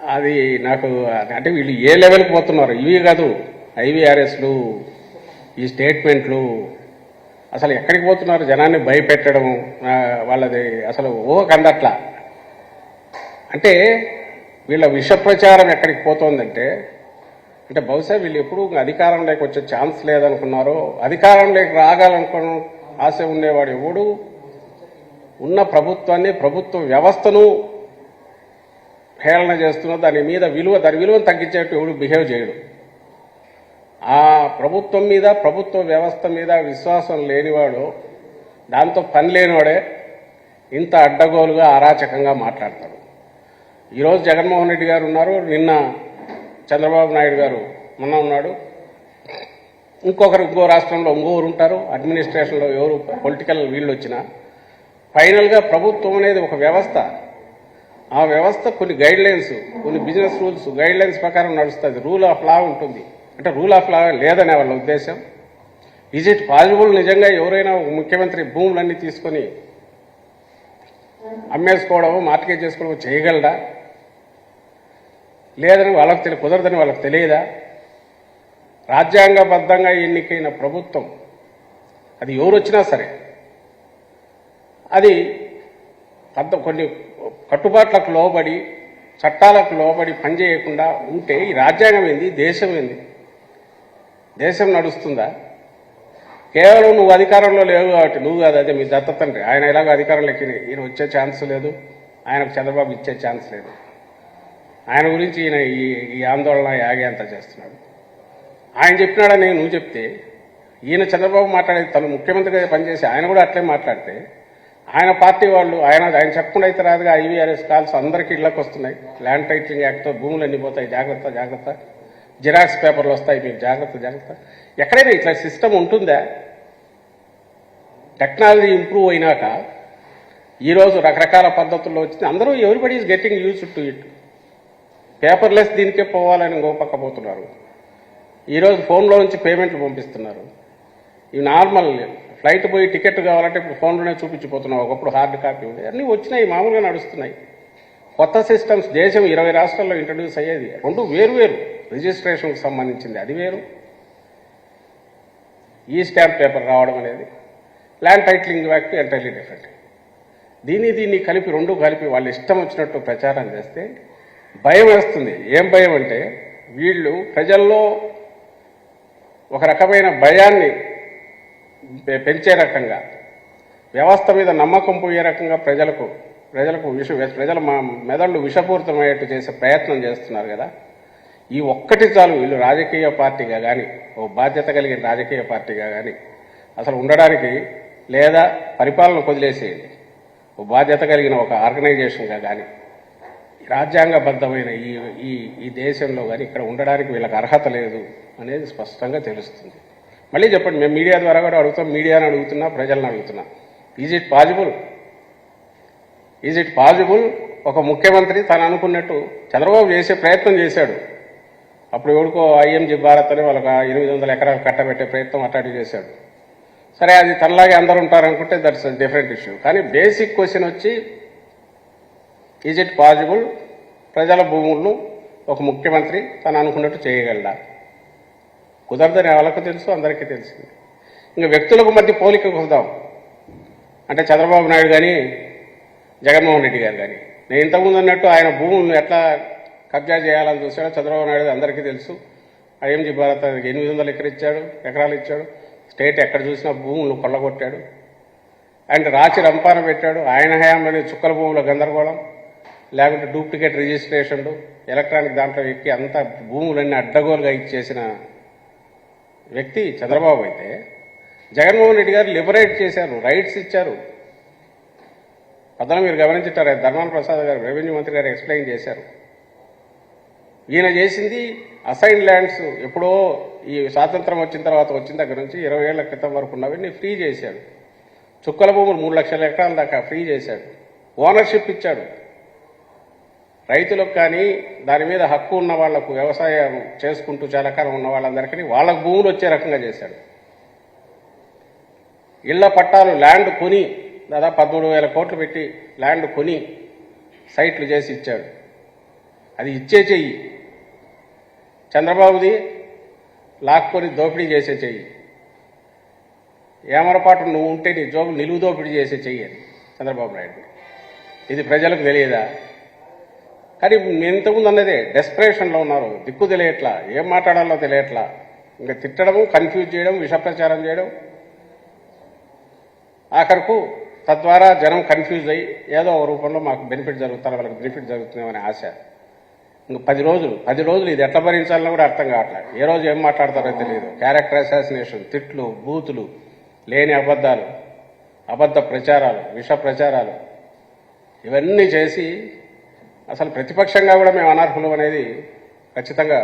అది నాకు అంటే వీళ్ళు ఏ లెవెల్కి పోతున్నారు? ఇవి కాదు. ఐవీఆర్ఎస్లు ఈ స్టేట్మెంట్లు అసలు ఎక్కడికి పోతున్నారు? జనాన్ని భయపెట్టడం వాళ్ళది అసలు ఊహ కందట్లా అంటే వీళ్ళ విష ప్రచారం ఎక్కడికి పోతోందంటే అంటే బహుశా వీళ్ళు ఎప్పుడు అధికారంలోకి వచ్చే ఛాన్స్ లేదనుకున్నారో అధికారంలోకి రాగాలనుకున్న ఆశ ఉండేవాడు ఎవడు? ఉన్న ప్రభుత్వాన్ని ప్రభుత్వ వ్యవస్థను హేళన చేస్తున్నా దాని మీద విలువ దాని విలువను తగ్గించేట్టు ఎవడు బిహేవ్ చేయడు. ఆ ప్రభుత్వం మీద ప్రభుత్వ వ్యవస్థ మీద విశ్వాసం లేనివాడు దాంతో పని లేనివాడే ఇంత అడ్డగోలుగా అరాచకంగా మాట్లాడతాడు. ఈరోజు జగన్మోహన్ రెడ్డి గారు ఉన్నారు నిన్న చంద్రబాబు నాయుడు గారు మొన్న ఉన్నాడు. ఇంకొకరు ఇంకో రాష్ట్రంలో ఇంకోరు ఉంటారు అడ్మినిస్ట్రేషన్లో ఎవరు పొలిటికల్ వీళ్ళు వచ్చినా. ఫైనల్గా ప్రభుత్వం అనేది ఒక వ్యవస్థ. ఆ వ్యవస్థ కొన్ని గైడ్ లైన్స్ కొన్ని బిజినెస్ రూల్స్ గైడ్ లైన్స్ ప్రకారం నడుస్తుంది. రూల్ ఆఫ్ లా ఉంటుంది. అంటే రూల్ ఆఫ్ లా లేదనే వాళ్ళ ఉద్దేశం. ఈజ్ ఇట్ పాసిబుల్ నిజంగా ఎవరైనా ఒక ముఖ్యమంత్రి భూములన్నీ తీసుకొని అమ్మేసుకోవడము మార్కెట్ చేసుకోవడం చేయగలడా? లేదని వాళ్ళకి తెలియ కుదరదని వాళ్ళకి తెలియదా? రాజ్యాంగబద్ధంగా ఎన్నికైన ప్రభుత్వం అది ఎవరు వచ్చినా సరే అది పెద్ద కొన్ని కట్టుబాట్లకు లోబడి చట్టాలకు లోబడి పనిచేయకుండా ఉంటే ఈ రాజ్యాంగం ఏంది? దేశం ఏంది? దేశం నడుస్తుందా? కేవలం నువ్వు అధికారంలో లేవు కాబట్టి నువ్వు కాదు అదే మీ దత్త తండ్రి. ఆయన ఎలాగో అధికారంలోకి ఈయన వచ్చే ఛాన్స్ లేదు. ఆయనకు చంద్రబాబు ఇచ్చే ఛాన్స్ లేదు. ఆయన గురించి ఈయన ఈ ఈ ఆందోళన యాగే అంతా చేస్తున్నాడు. ఆయన చెప్పినాడని నువ్వు చెప్తే ఈయన చంద్రబాబు మాట్లాడేది తను ముఖ్యమంత్రిగా పనిచేసి ఆయన కూడా అట్లే మాట్లాడితే ఆయన పార్టీ వాళ్ళు ఆయన ఆయన చెప్పకుండా అయితే రాదుగా ఐవీఆర్ఎస్ కాల్స్ అందరికీ ఇళ్ళకు వస్తున్నాయి. ల్యాండ్ టైటిలింగ్ యాక్ట్తో భూములు అన్ని పోతాయి? జాగ్రత్త జాగ్రత్త. జిరాక్స్ పేపర్లు వస్తాయి మీరు జాగ్రత్త జాగ్రత్త. ఎక్కడైనా ఇట్లా సిస్టమ్ ఉంటుందా? టెక్నాలజీ ఇంప్రూవ్ అయినాక ఈరోజు రకరకాల పద్ధతుల్లో వచ్చింది. అందరూ everybody is getting used to it paperless దీనికే పోవాలని గోపక్క పోతున్నారు. ఈరోజు ఫోన్లో నుంచి పేమెంట్లు పంపిస్తున్నారు. ఇవి నార్మల్ ఫ్లైట్ పోయి టికెట్ కావాలంటే ఇప్పుడు ఫోన్లోనే చూపించిపోతున్నావు. ఒకప్పుడు హార్డ్ కాపీ ఉంది అన్నీ వచ్చినాయి మామూలుగా నడుస్తున్నాయి. కొత్త సిస్టమ్స్ దేశం ఇరవై రాష్ట్రాల్లో ఇంట్రడ్యూస్ అయ్యేది. రెండు వేరు వేరు. రిజిస్ట్రేషన్కి సంబంధించింది. అది వేరు. ఈ స్టాంప్ పేపర్ రావడం అనేది. Land titling act entirely different దీన్ని దీన్ని కలిపి రెండు కలిపి వాళ్ళు ఇష్టం వచ్చినట్టు ప్రచారం చేస్తే భయం వేస్తుంది. ఏం భయం అంటే వీళ్ళు ప్రజల్లో ఒక రకమైన భయాన్ని పెంచే రకంగా వ్యవస్థ మీద నమ్మకం పోయే రకంగా ప్రజలకు ప్రజలకు విష ప్రజల మా మెదళ్ళు విషపూరితమయ్యేట్టు చేసే ప్రయత్నం చేస్తున్నారు కదా. ఈ ఒక్కటి చాలు వీళ్ళు రాజకీయ పార్టీగా కానీ ఓ బాధ్యత కలిగిన రాజకీయ పార్టీగా కానీ అసలు ఉండడానికి లేదా పరిపాలన వదిలేసేయండి. ఓ బాధ్యత కలిగిన ఒక ఆర్గనైజేషన్గా కానీ రాజ్యాంగబద్ధమైన ఈ ఈ దేశంలో కానీ ఇక్కడ ఉండడానికి వీళ్ళకి అర్హత లేదు అనేది స్పష్టంగా తెలుస్తుంది. మళ్ళీ చెప్పండి మేము మీడియా ద్వారా కూడా అడుగుతాం మీడియాని అడుగుతున్నా ప్రజలను అడుగుతున్నా. Is it possible is it possible ఒక ముఖ్యమంత్రి తను అనుకున్నట్టు చంద్రబాబు చేసే ప్రయత్నం చేశాడు. అప్పుడు ఎవరికో ఐఎంజీ భారత్ అని వాళ్ళకి ఎనిమిది వందల ఎకరాలు కట్టబెట్టే ప్రయత్నం అట్టాడు చేశాడు. సరే అది తనలాగే అందరూ ఉంటారనుకుంటే దట్స్ డిఫరెంట్ ఇష్యూ కానీ బేసిక్ క్వశ్చన్ వచ్చి ఈజ్ ఇట్ పాసిబుల్ ప్రజల భూములను ఒక ముఖ్యమంత్రి తను అనుకున్నట్టు చేయగలడా? కుదరదని వాళ్ళకు తెలుసు? అందరికీ తెలుసు. ఇంకా వ్యక్తులకు మధ్య పోలిక కుదాం అంటే చంద్రబాబు నాయుడు కానీ జగన్మోహన్ రెడ్డి గారు కానీ నేను ఇంతకుముందు అన్నట్టు ఆయన భూములను ఎట్లా కబ్జా చేయాలని చూసాడో చంద్రబాబు నాయుడు అందరికీ తెలుసు. ఐఎంజీ భారత్ ఎనిమిది వందలు ఎకర ఇచ్చాడు ఎకరాలు ఇచ్చాడు. స్టేట్ ఎక్కడ చూసినా భూములు కొల్లగొట్టాడు. అండ్ రాచి రంపాన పెట్టాడు. ఆయన హయాంలోనే చుక్కల భూముల గందరగోళం. లేకుంటే డూప్లికేట్ రిజిస్ట్రేషన్లు. ఎలక్ట్రానిక్ దాంట్లో ఎక్కి అంత భూములన్నీ అడ్డగోలుగా ఇచ్చేసిన వ్యక్తి చంద్రబాబు అయితే జగన్మోహన్ రెడ్డి గారు లిబరేట్ చేశారు రైట్స్ ఇచ్చారు. పదన మీరు గమనించుంటారు? ధర్మాన ప్రసాద్ గారు రెవెన్యూ మంత్రి గారు ఎక్స్ప్లెయిన్ చేశారు. ఈయన చేసింది అసైన్ ల్యాండ్స్ ఎప్పుడో ఈ స్వాతంత్రం వచ్చిన తర్వాత వచ్చిన దగ్గర నుంచి ఇరవై ఏళ్ళ క్రితం వరకు ఉన్నవన్నీ ఫ్రీ చేశాడు. చుక్కల భూములు మూడు లక్షల ఎకరాల దాకా ఫ్రీ చేశాడు. ఓనర్షిప్ ఇచ్చాడు. రైతులకు కానీ దాని మీద హక్కు ఉన్న వాళ్ళకు వ్యవసాయం చేసుకుంటూ చాలా కాలం ఉన్న వాళ్ళందరికీ వాళ్ళకు భూములు వచ్చే రకంగా చేశాడు. ఇళ్ళ పట్టాలు ల్యాండ్ కొని దాదాపు పదమూడు వేల కోట్లు పెట్టి ల్యాండ్ కొని సైట్లు చేసి ఇచ్చాడు. అది ఇచ్చే చెయ్యి. చంద్రబాబుది లాక్కొని దోపిడీ చేసే చెయ్యి. ఏమరపాటు నువ్వు ఉంటే నీ జోబు నిలువు దోపిడీ చేసే చెయ్యి అది చంద్రబాబు నాయుడు. ఇది ప్రజలకు తెలియదా? కానీ ఇంతకుముందు అన్నదే డెస్పరేషన్లో ఉన్నారు. దిక్కు తెలియట్లా ఏం మాట్లాడాలో తెలియట్లా. ఇంకా తిట్టడము కన్ఫ్యూజ్ చేయడం విషప్రచారం చేయడం. ఆఖరకు తద్వారా జనం కన్ఫ్యూజ్ అయ్యి ఏదో ఒక రూపంలో మాకు బెనిఫిట్ జరుగుతారు వాళ్ళకి బెనిఫిట్ జరుగుతుందేమనే ఆశ. ఇంక పది రోజులు పది రోజులు ఇది ఎట్లా భరించాలని కూడా అర్థం కావట్లేదు. ఏ రోజు ఏం మాట్లాడతారో తెలియదు. క్యారెక్టర్ అసాసినేషన్ తిట్లు బూతులు లేని అబద్ధాలు అబద్ధ ప్రచారాలు విష ప్రచారాలు ఇవన్నీ చేసి అసలు ప్రతిపక్షంగా కూడా మేము అనర్హులు అనేది ఖచ్చితంగా